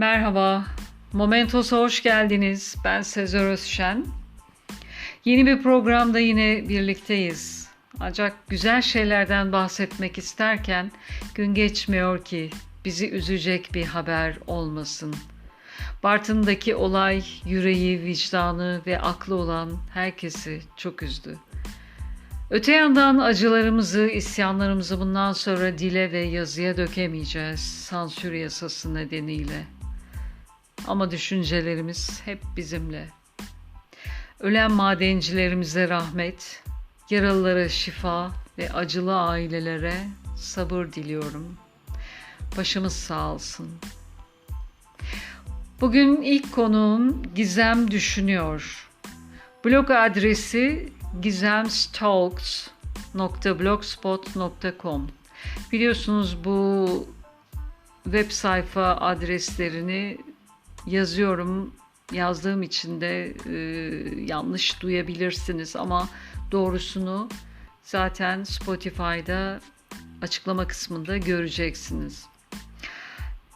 Merhaba, Momentos'a hoş geldiniz. Ben Sezer Özşen. Yeni bir programda yine birlikteyiz. Ancak güzel şeylerden bahsetmek isterken gün geçmiyor ki bizi üzecek bir haber olmasın. Bartın'daki olay yüreği, vicdanı ve aklı olan herkesi çok üzdü. Öte yandan acılarımızı, isyanlarımızı bundan sonra dile ve yazıya dökemeyeceğiz sansür yasası nedeniyle. Ama düşüncelerimiz hep bizimle. Ölen madencilerimize rahmet, yaralılara şifa ve acılı ailelere sabır diliyorum. Başımız sağ olsun. Bugün ilk konuğum Gizem Düşünüyor. Blog adresi gizemstalks.blogspot.com Biliyorsunuz bu web sayfa adreslerini yazıyorum. Yazdığım için de e, yanlış duyabilirsiniz ama doğrusunu zaten Spotify'da açıklama kısmında göreceksiniz.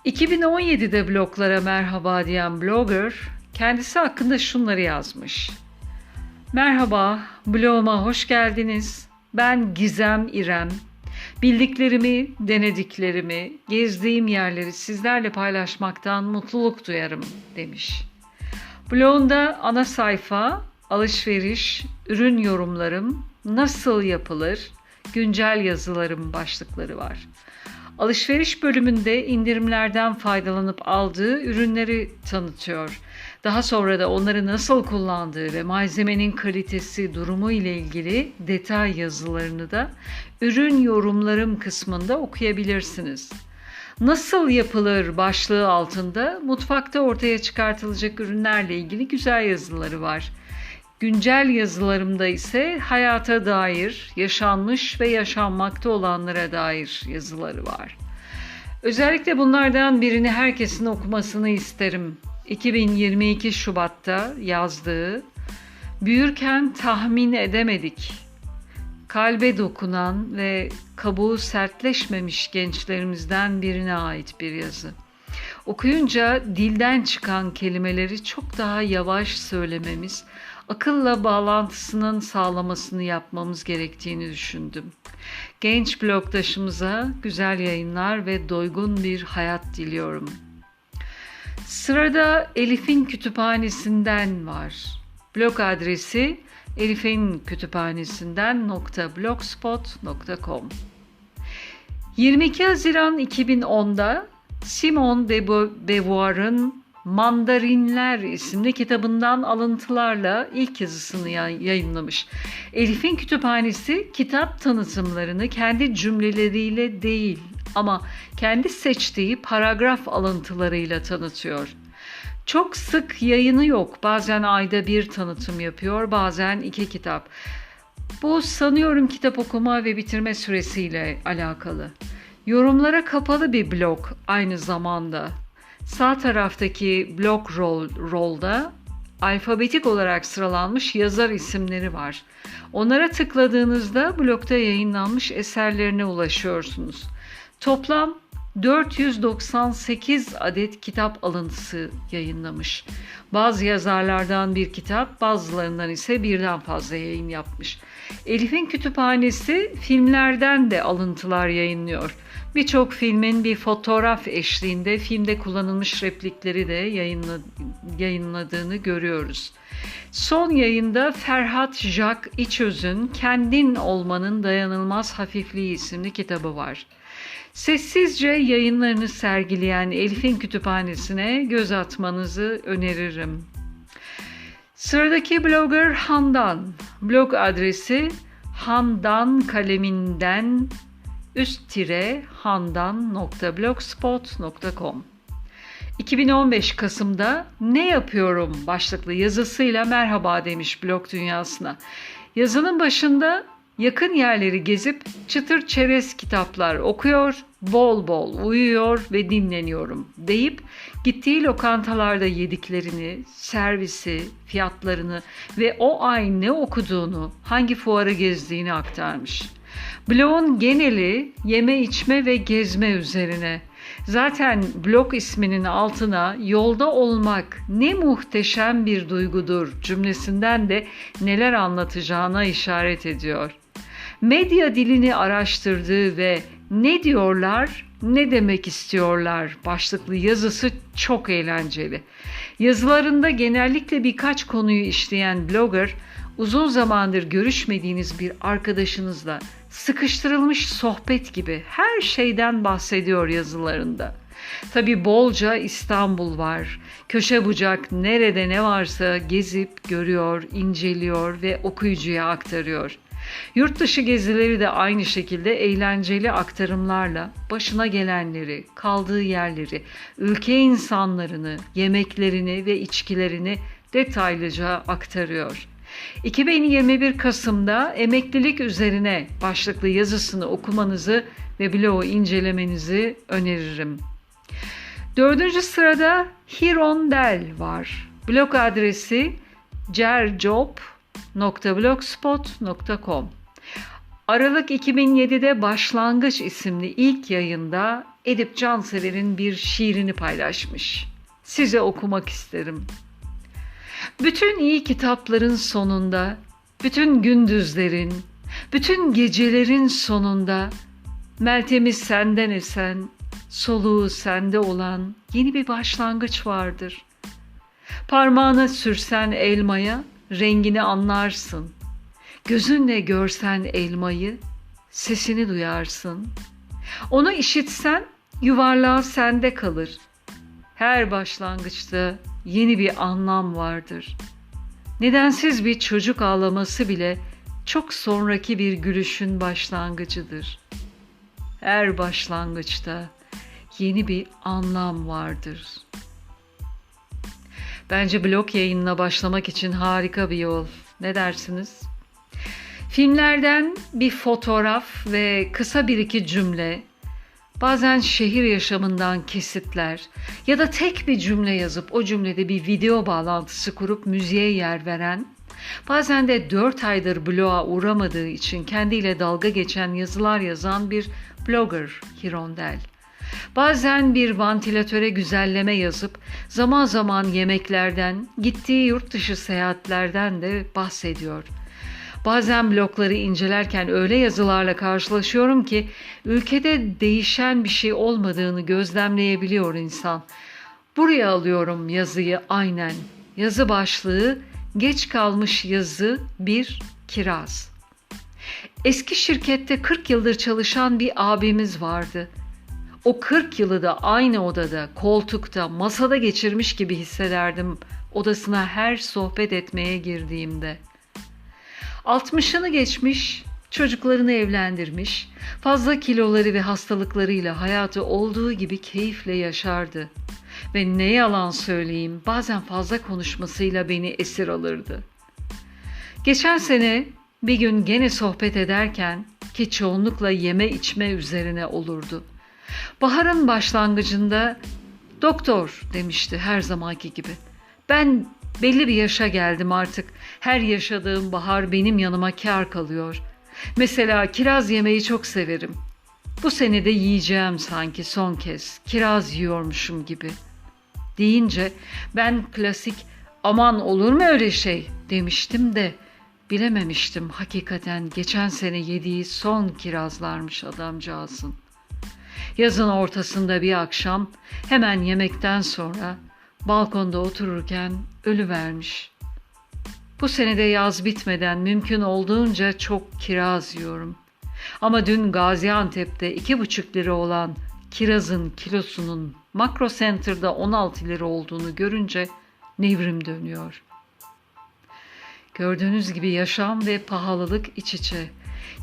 2017'de bloglara merhaba diyen blogger kendisi hakkında şunları yazmış. Merhaba, bloguma hoş geldiniz. Ben Gizem İrem. Bildiklerimi, denediklerimi, gezdiğim yerleri sizlerle paylaşmaktan mutluluk duyarım demiş. Blogunda ana sayfa, alışveriş, ürün yorumlarım, nasıl yapılır, güncel yazılarım başlıkları var. Alışveriş bölümünde indirimlerden faydalanıp aldığı ürünleri tanıtıyor. Daha sonra da onları nasıl kullandığı ve malzemenin kalitesi, durumu ile ilgili detay yazılarını da ürün yorumlarım kısmında okuyabilirsiniz. Nasıl yapılır başlığı altında mutfakta ortaya çıkartılacak ürünlerle ilgili güzel yazıları var. Güncel yazılarımda ise hayata dair, yaşanmış ve yaşanmakta olanlara dair yazıları var. Özellikle bunlardan birini herkesin okumasını isterim. 2022 Şubat'ta yazdığı Büyürken tahmin edemedik. Kalbe dokunan ve kabuğu sertleşmemiş gençlerimizden birine ait bir yazı. Okuyunca dilden çıkan kelimeleri çok daha yavaş söylememiz, akılla bağlantısının sağlamasını yapmamız gerektiğini düşündüm. Genç blogdaşımıza güzel yayınlar ve doygun bir hayat diliyorum. Sırada Elif'in kütüphanesinden var. Blog adresi Elif'in kütüphanesinden .blogspot.com 22 Haziran 2010'da Simone de Beauvoir'ın Mandarinler isimli kitabından alıntılarla ilk yazısını yayınlamış. Elif'in kütüphanesi kitap tanıtımlarını kendi cümleleriyle değil ama kendi seçtiği paragraf alıntılarıyla tanıtıyor. Çok sık yayını yok. Bazen ayda bir tanıtım yapıyor, bazen iki kitap. Bu sanıyorum kitap okuma ve bitirme süresiyle alakalı. Yorumlara kapalı bir blog aynı zamanda. Sağ taraftaki blog roll, roll'da alfabetik olarak sıralanmış yazar isimleri var. Onlara tıkladığınızda blogda yayınlanmış eserlerine ulaşıyorsunuz. Toplam 498 adet kitap alıntısı yayınlamış. Bazı yazarlardan bir kitap, bazılarından ise birden fazla yayın yapmış. Elif'in kütüphanesi filmlerden de alıntılar yayınlıyor. Birçok filmin bir fotoğraf eşliğinde filmde kullanılmış replikleri de yayınladığını görüyoruz. Son yayında Ferhat Jack İçöz'ün Kendin Olmanın Dayanılmaz Hafifliği isimli kitabı var. Sessizce yayınlarını sergileyen Elif'in kütüphanesine göz atmanızı öneririm. Sıradaki blogger Handan. Blog adresi Handan kaleminden üst tire handan.blogspot.com 2015 Kasım'da Ne Yapıyorum başlıklı yazısıyla merhaba demiş blog dünyasına. Yazının başında yakın yerleri gezip çıtır çerez kitaplar okuyor, bol bol uyuyor ve dinleniyorum deyip gittiği lokantalarda yediklerini, servisi, fiyatlarını ve o ay ne okuduğunu, hangi fuarı gezdiğini aktarmış. Bloğun geneli yeme içme ve gezme üzerine. Zaten blog isminin altına yolda olmak ne muhteşem bir duygudur cümlesinden de neler anlatacağına işaret ediyor. Medya dilini araştırdığı ve ne diyorlar, ne demek istiyorlar başlıklı yazısı çok eğlenceli. Yazılarında genellikle birkaç konuyu işleyen blogger, uzun zamandır görüşmediğiniz bir arkadaşınızla sıkıştırılmış sohbet gibi her şeyden bahsediyor yazılarında. Tabi bolca İstanbul var. Köşe bucak nerede ne varsa gezip görüyor, inceliyor ve okuyucuya aktarıyor. Yurt dışı gezileri de aynı şekilde eğlenceli aktarımlarla başına gelenleri, kaldığı yerleri, ülke insanlarını, yemeklerini ve içkilerini detaylıca aktarıyor. 2021 Kasım'da emeklilik üzerine başlıklı yazısını okumanızı ve blogu incelemenizi öneririm. Dördüncü sırada Hirondel var. Blog adresi cerjob.blogspot.com Aralık 2007'de Başlangıç isimli ilk yayında Edip Cansever'in bir şiirini paylaşmış. Size okumak isterim. Bütün iyi kitapların sonunda, bütün gündüzlerin, bütün gecelerin sonunda Meltem'i senden esen, soluğu sende olan yeni bir başlangıç vardır. Parmağını sürsen elmaya rengini anlarsın. Gözünle görsen elmayı sesini duyarsın. Onu işitsen yuvarlağı sende kalır. Her başlangıçta yeni bir anlam vardır. Nedensiz bir çocuk ağlaması bile çok sonraki bir gülüşün başlangıcıdır. Her başlangıçta yeni bir anlam vardır. Bence blog yayınına başlamak için harika bir yol. Ne dersiniz? Filmlerden bir fotoğraf ve kısa bir iki cümle Bazen şehir yaşamından kesitler ya da tek bir cümle yazıp o cümlede bir video bağlantısı kurup müziğe yer veren, bazen de dört aydır bloğa uğramadığı için kendiyle dalga geçen yazılar yazan bir blogger Hirondel. Bazen bir vantilatöre güzelleme yazıp zaman zaman yemeklerden, gittiği yurt dışı seyahatlerden de bahsediyor.'' Bazen blokları incelerken öyle yazılarla karşılaşıyorum ki ülkede değişen bir şey olmadığını gözlemleyebiliyor insan. Buraya alıyorum yazıyı aynen. Yazı başlığı geç kalmış yazı bir kiraz. Eski şirkette 40 yıldır çalışan bir abimiz vardı. O 40 yılı da aynı odada, koltukta, masada geçirmiş gibi hissederdim odasına her sohbet etmeye girdiğimde.'' 60'ını geçmiş, çocuklarını evlendirmiş, fazla kiloları ve hastalıklarıyla hayatı olduğu gibi keyifle yaşardı. Ve ne yalan söyleyeyim bazen fazla konuşmasıyla beni esir alırdı. Geçen sene bir gün gene sohbet ederken ki çoğunlukla yeme içme üzerine olurdu. Baharın başlangıcında doktor demişti her zamanki gibi. Ben Belli bir yaşa geldim artık. Her yaşadığım bahar benim yanıma kar kalıyor. Mesela kiraz yemeyi çok severim. Bu sene de yiyeceğim sanki son kez. Kiraz yiyormuşum gibi. Deyince ben klasik aman olur mu öyle şey demiştim de bilememiştim hakikaten geçen sene yediği son kirazlarmış adamcağızın. Yazın ortasında bir akşam hemen yemekten sonra balkonda otururken ölü vermiş. Bu senede yaz bitmeden mümkün olduğunca çok kiraz yiyorum. Ama dün Gaziantep'te iki buçuk lira olan kirazın kilosunun Makro Center'da 16 lira olduğunu görünce nevrim dönüyor. Gördüğünüz gibi yaşam ve pahalılık iç içe.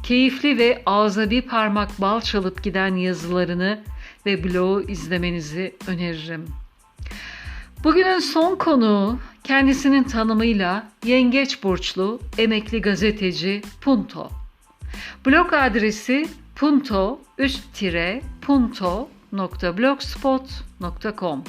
Keyifli ve ağza bir parmak bal çalıp giden yazılarını ve blogu izlemenizi öneririm. Bugünün son konuğu kendisinin tanımıyla yengeç burçlu emekli gazeteci Punto. Blog adresi punto üst tire punto.blogspot.com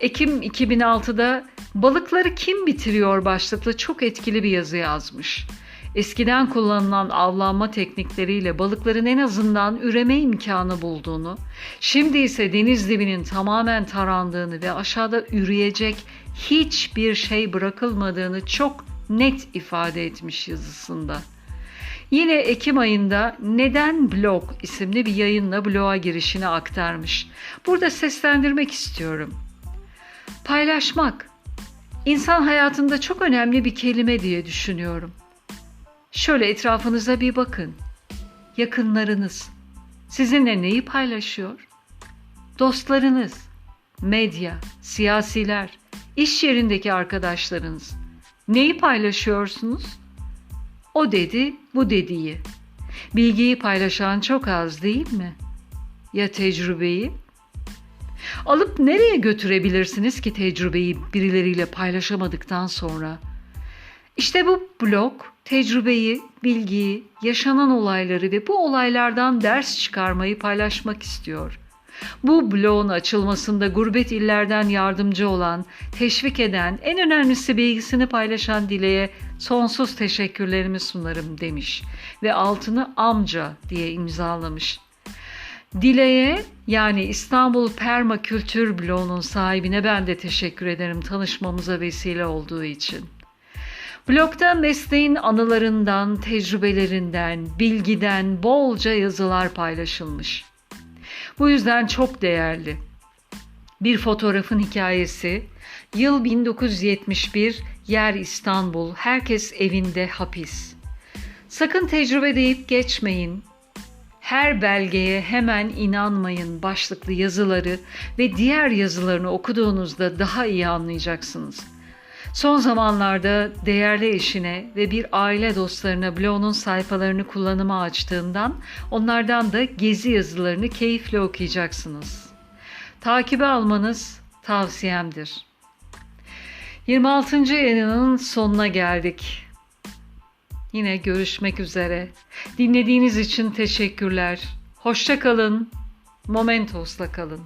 Ekim 2006'da Balıkları Kim Bitiriyor başlıklı çok etkili bir yazı yazmış. Eskiden kullanılan avlanma teknikleriyle balıkların en azından üreme imkanı bulduğunu, şimdi ise deniz dibinin tamamen tarandığını ve aşağıda üreyecek hiçbir şey bırakılmadığını çok net ifade etmiş yazısında. Yine Ekim ayında Neden Blog isimli bir yayınla bloğa girişini aktarmış. Burada seslendirmek istiyorum. Paylaşmak insan hayatında çok önemli bir kelime diye düşünüyorum. Şöyle etrafınıza bir bakın. Yakınlarınız sizinle neyi paylaşıyor? Dostlarınız, medya, siyasiler, iş yerindeki arkadaşlarınız neyi paylaşıyorsunuz? O dedi, bu dediği. Bilgiyi paylaşan çok az değil mi? Ya tecrübeyi? Alıp nereye götürebilirsiniz ki tecrübeyi birileriyle paylaşamadıktan sonra? İşte bu blog tecrübeyi, bilgiyi, yaşanan olayları ve bu olaylardan ders çıkarmayı paylaşmak istiyor. Bu bloğun açılmasında gurbet illerden yardımcı olan, teşvik eden, en önemlisi bilgisini paylaşan Dile'ye sonsuz teşekkürlerimi sunarım demiş ve altını amca diye imzalamış. Dile'ye yani İstanbul Perma Kültür Bloğu'nun sahibine ben de teşekkür ederim tanışmamıza vesile olduğu için. Blogda mesleğin anılarından, tecrübelerinden, bilgiden bolca yazılar paylaşılmış. Bu yüzden çok değerli. Bir fotoğrafın hikayesi, yıl 1971, yer İstanbul, herkes evinde hapis. Sakın tecrübe deyip geçmeyin. Her belgeye hemen inanmayın başlıklı yazıları ve diğer yazılarını okuduğunuzda daha iyi anlayacaksınız. Son zamanlarda değerli eşine ve bir aile dostlarına bloğunun sayfalarını kullanıma açtığından onlardan da gezi yazılarını keyifle okuyacaksınız. Takibe almanız tavsiyemdir. 26. yayının sonuna geldik. Yine görüşmek üzere. Dinlediğiniz için teşekkürler. Hoşça kalın. Momentos'la kalın.